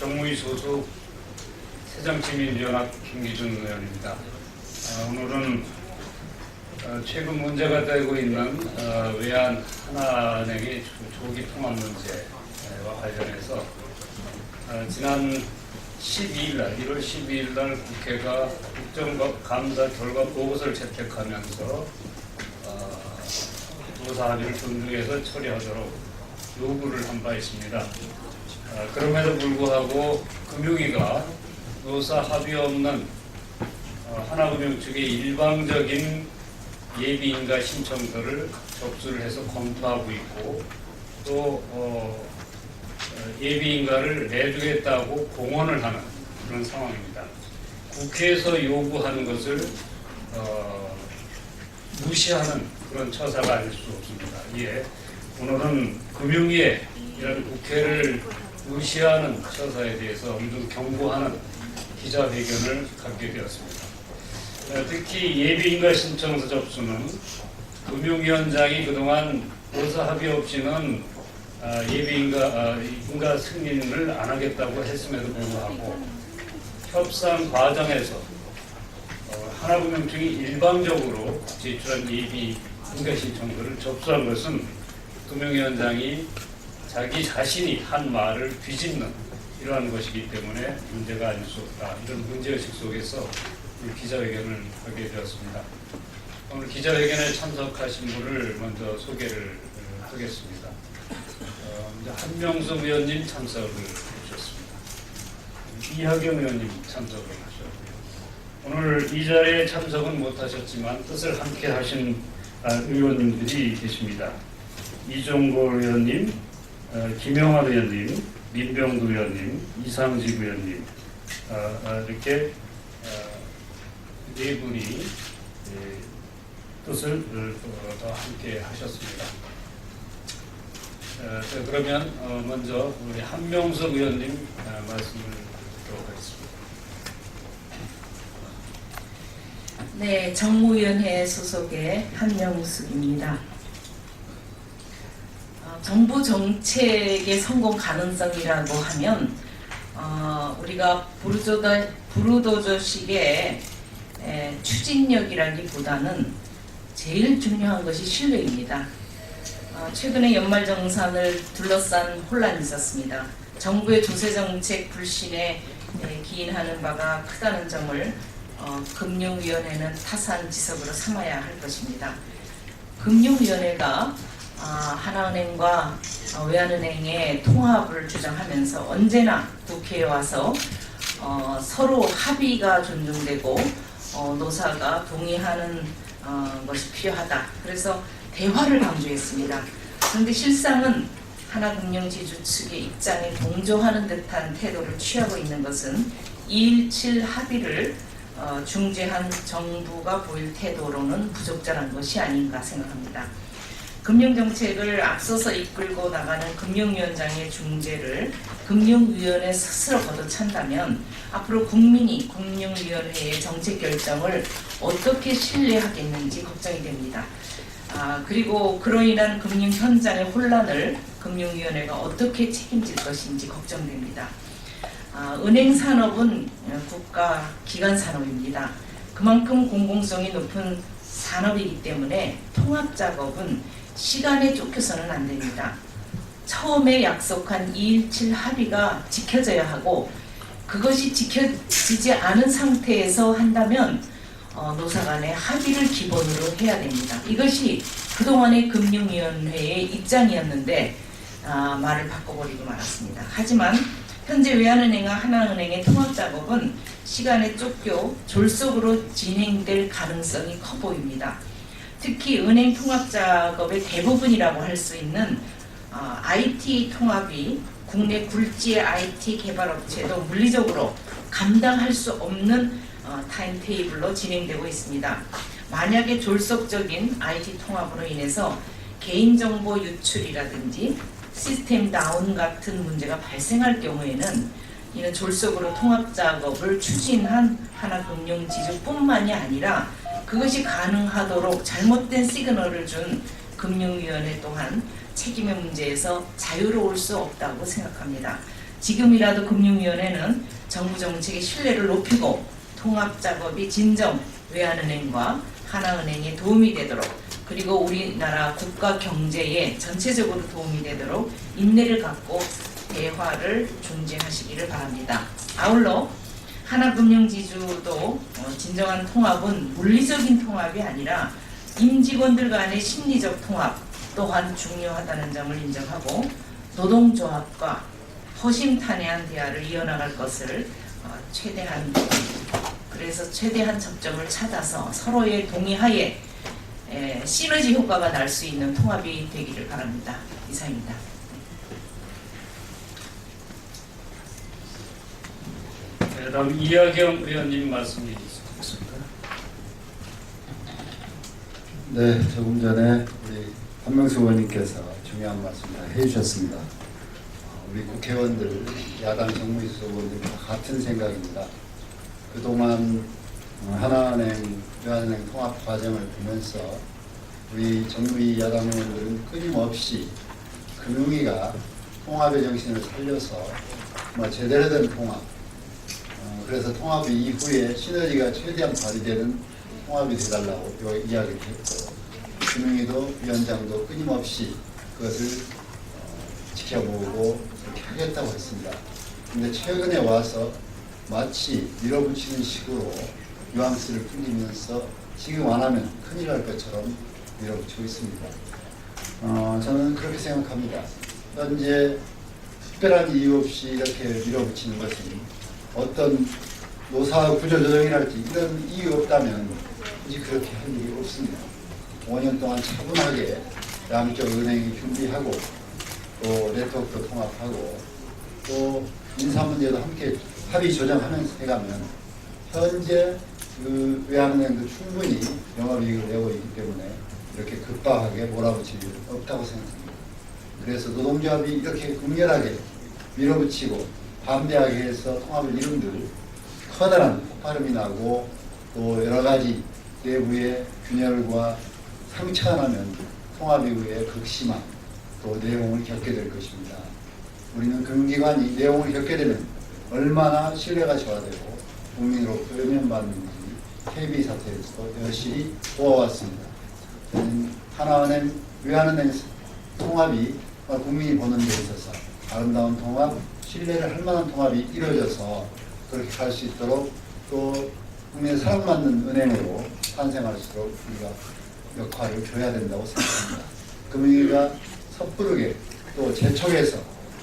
정무위 소속 새정치민주연합 김기준 의원입니다. 아, 오늘은 어, 최근 문제가 되고 있는 어, 외환 하나은행의 조- 조기 통합 문제와 관련해서 어, 지난 12일 날, 1월 12일 날 국회가 국정감사 결과 보고서를 채택하면서 어, 노사 합의를 존중해서 처리하도록 요구를 한 바 있습니다. 아, 그럼에도 불구하고 금융위가 노사 합의 없는 어, 하나금융 측의 일방적인 예비인가 신청서를 접수를 해서 검토하고 있고 또 어, 어, 예비인가를 내주겠다고 공언을 하는 그런 상황입니다. 국회에서 요구하는 것을 어, 무시하는 그런 처사가 아닐 수 없습니다. 이에 오늘은 금융위에 이런 국회를 무시하는 처사에 대해서 엄중 경고하는 기자회견을 갖게 되었습니다. 어, 특히 예비인가 신청서 접수는 금융위원장이 그동안 노사 합의 없이는 아, 예비인가 아, 인가 승인을 안 하겠다고 했음에도 불구하고 협상 과정에서 어, 하나금융청이 일방적으로 제출한 예비 인가 신청서를 접수한 것은 금융위원장이 자기 자신이 한 말을 뒤집는 이러한 것이기 때문에 문제가 아닐 수 없다. 이런 문제의식 속에서 이 기자회견을 하게 되었습니다. 오늘 기자회견에 참석하신 분을 먼저 소개를 어, 하겠습니다. 어, 한명숙 의원님 참석을 해주셨습니다. 이하경 의원님 참석을 하셨고요. 오늘 이 자리에 참석은 못하셨지만 뜻을 함께 하신 아, 의원님들이 계십니다. 이종고 의원님, 어, 김영환 의원님, 민병두 의원님, 이상직 의원님 어, 어, 이렇게 어, 네 분이 예, 뜻을 어, 더 함께 하셨습니다. 어, 자, 그러면 어, 먼저 우리 한명석 의원님 어, 말씀을 듣도록 하겠습니다. 네, 정무위원회 소속의 한명숙입니다. 어, 정부 정책의 성공 가능성이라고 하면 어, 우리가 부르조더, 부르도저식의 에, 추진력이라기보다는 제일 중요한 것이 신뢰입니다. 어, 최근에 연말정산을 둘러싼 혼란이 있었습니다. 정부의 조세 정책 불신에 에, 기인하는 바가 크다는 점을 어, 금융위원회는 타산 지석으로 삼아야 할 것입니다. 금융위원회가 아, 하나은행과 어, 외환은행의 통합을 주장하면서 언제나 국회에 와서 어, 서로 합의가 존중되고 어, 노사가 동의하는 어, 것이 필요하다. 그래서 대화를 강조했습니다. 그런데 실상은 하나금융지주 측의 입장에 동조하는 듯한 태도를 취하고 있는 것은 217 합의를 어, 중재한 정부가 보일 태도로는 부적절한 것이 아닌가 생각합니다. 금융정책을 앞서서 이끌고 나가는 금융위원장의 중재를 금융위원회 스스로 걷어찬다면 앞으로 국민이 금융위원회의 정책 결정을 어떻게 신뢰하겠는지 걱정이 됩니다. 아, 그리고 그로 인한 금융 현장의 혼란을 금융위원회가 어떻게 책임질 것인지 걱정됩니다. 아, 은행 산업은 어, 국가 기관 산업입니다. 그만큼 공공성이 높은 산업이기 때문에 통합 작업은 시간에 쫓겨서는 안 됩니다. 처음에 약속한 217 합의가 지켜져야 하고 그것이 지켜지지 않은 상태에서 한다면 어, 노사 간의 합의를 기본으로 해야 됩니다. 이것이 그동안의 금융위원회의 입장이었는데 아, 말을 바꿔버리고 말았습니다. 하지만 현재 외환은행과 하나은행의 통합 작업은 시간에 쫓겨 졸속으로 진행될 가능성이 커 보입니다. 특히 은행 통합 작업의 대부분이라고 할 수 있는 어, IT 통합이 국내 굴지의 IT 개발 업체도 물리적으로 감당할 수 없는 어, 타임테이블로 진행되고 있습니다. 만약에 졸속적인 IT 통합으로 인해서 개인정보 유출이라든지 시스템 다운 같은 문제가 발생할 경우에는 이는 졸속으로 통합 작업을 추진한 하나금융지주뿐만이 아니라 그것이 가능하도록 잘못된 시그널을 준 금융위원회 또한 책임의 문제에서 자유로울 수 없다고 생각합니다. 지금이라도 금융위원회는 정부 정책의 신뢰를 높이고 통합 작업이 진정 외환은행과 하나은행에 도움이 되도록 그리고 우리나라 국가 경제에 전체적으로 도움이 되도록 인내를 갖고 대화를 존재하시기를 바랍니다. 아울러 하나금융지주도 어, 진정한 통합은 물리적인 통합이 아니라 임직원들 간의 심리적 통합 또한 중요하다는 점을 인정하고 노동조합과 허심탄회한 대화를 이어나갈 것을 어, 최대한 그래서 최대한 접점을 찾아서 서로의 동의하에 에, 시너지 효과가 날 수 있는 통합이 되기를 바랍니다. 이상입니다. 네, 다음 이하경 의원님 말씀이 있습니다. 네, 조금 전에 우리 한명수 의원님께서 중요한 말씀 다 해주셨습니다. 어, 우리 국회의원들, 야당 정무위수 의원들 다 같은 생각입니다. 그동안 어, 하나은행, 외환은행 통합 과정을 보면서 우리 정부위 야당 의원들은 끊임없이 금융위가 통합의 정신을 살려서 정말 제대로 된 통합, 어, 그래서 통합 이후에 시너지가 최대한 발휘되는 통합이 돼달라고 요 이야기를 했고 금융위도 위원장도 끊임없이 그것을 어, 지켜보고 하겠다고 했습니다. 근데 최근에 와서 마치 밀어붙이는 식으로 뉘앙스를 풍기면서 지금 안 하면 큰일 날 것처럼 밀어붙이고 있습니다. 어, 저는 그렇게 생각합니다. 현재 특별한 이유 없이 이렇게 밀어붙이는 것은 어떤 노사 구조조정이랄지 이런 이유 없다면 굳이 그렇게 할 일이 없습니다. 5년 동안 차분하게 양쪽 은행이 준비하고 또 네트워크도 통합하고 또 인사 문제도 함께 합의 조정하면서 해가면 현재 그 외환은행도 충분히 영업이익을 내고 있기 때문에 이렇게 급박하게 몰아붙일 일 없다고 생각합니다. 그래서 노동조합이 이렇게 극렬하게 밀어붙이고 반대하게 해서 통합을 이룬들 커다란 폭발음이 나고 또 여러 가지 내부의 균열과 상처가 나면 통합 이후에 극심한 또 내용을 겪게 될 것입니다. 우리는 금기관이 내용을 겪게 되면 얼마나 신뢰가 저하되고 국민으로부터 외면받는지 KB 사태에서 여실히 보아왔습니다. 저는 하나은행, 외환은행 통합이 국민이 보는 데 있어서 아름다운 통합, 신뢰를 할 만한 통합이 이루어져서 그렇게 갈 수 있도록 또 국민의 사랑받는 은행으로 탄생할 수 있도록 우리가 역할을 줘야 된다고 생각합니다. 금융위가 섣부르게 또 재촉해서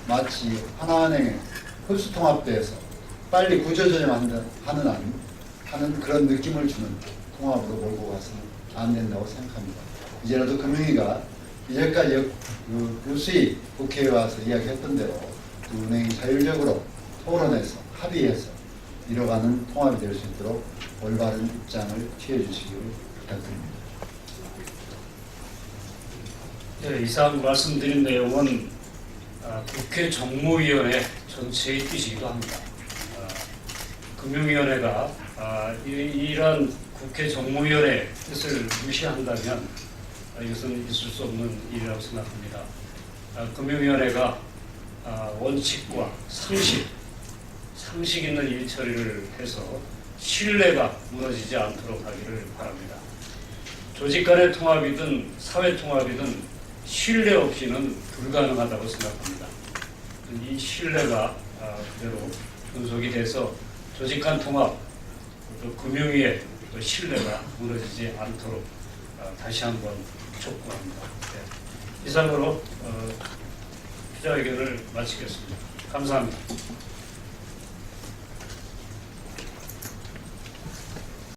마치 하나은행의 흡수통합돼서 빨리 구조조정하는 하는 한 하는 그런 느낌을 주는 통합으로 몰고 가서는 안 된다고 생각합니다. 이제라도 금융위가 이제까지 역- 그 유수히 국회에 와서 이야기했던 대로 두 은행이 자율적으로 토론해서 합의해서 이뤄가는 통합이 될 수 있도록 올바른 입장을 취해 주시기를 부탁드립니다. 네, 이상 말씀드린 내용은 아, 국회 정무위원회 전체의 뜻이기도 합니다. 아, 금융위원회가 아, 이, 이러한 국회 정무위원회 뜻을 무시한다면 아, 이것은 있을 수 없는 일이라고 생각합니다. 아, 금융위원회가 아, 원칙과 상식, 상식 있는 일 처리를 해서 신뢰가 무너지지 않도록 하기를 바랍니다. 조직 간의 통합이든 사회 통합이든 신뢰 없이는 불가능하다고 생각합니다. 이 신뢰가 아, 그대로 존속이 돼서 조직 간 통합, 또 금융위의 또 신뢰가 무너지지 않도록 아, 다시 한번 촉구합니다. 네. 이상으로 어, 기자회견을 마치겠습니다. 감사합니다.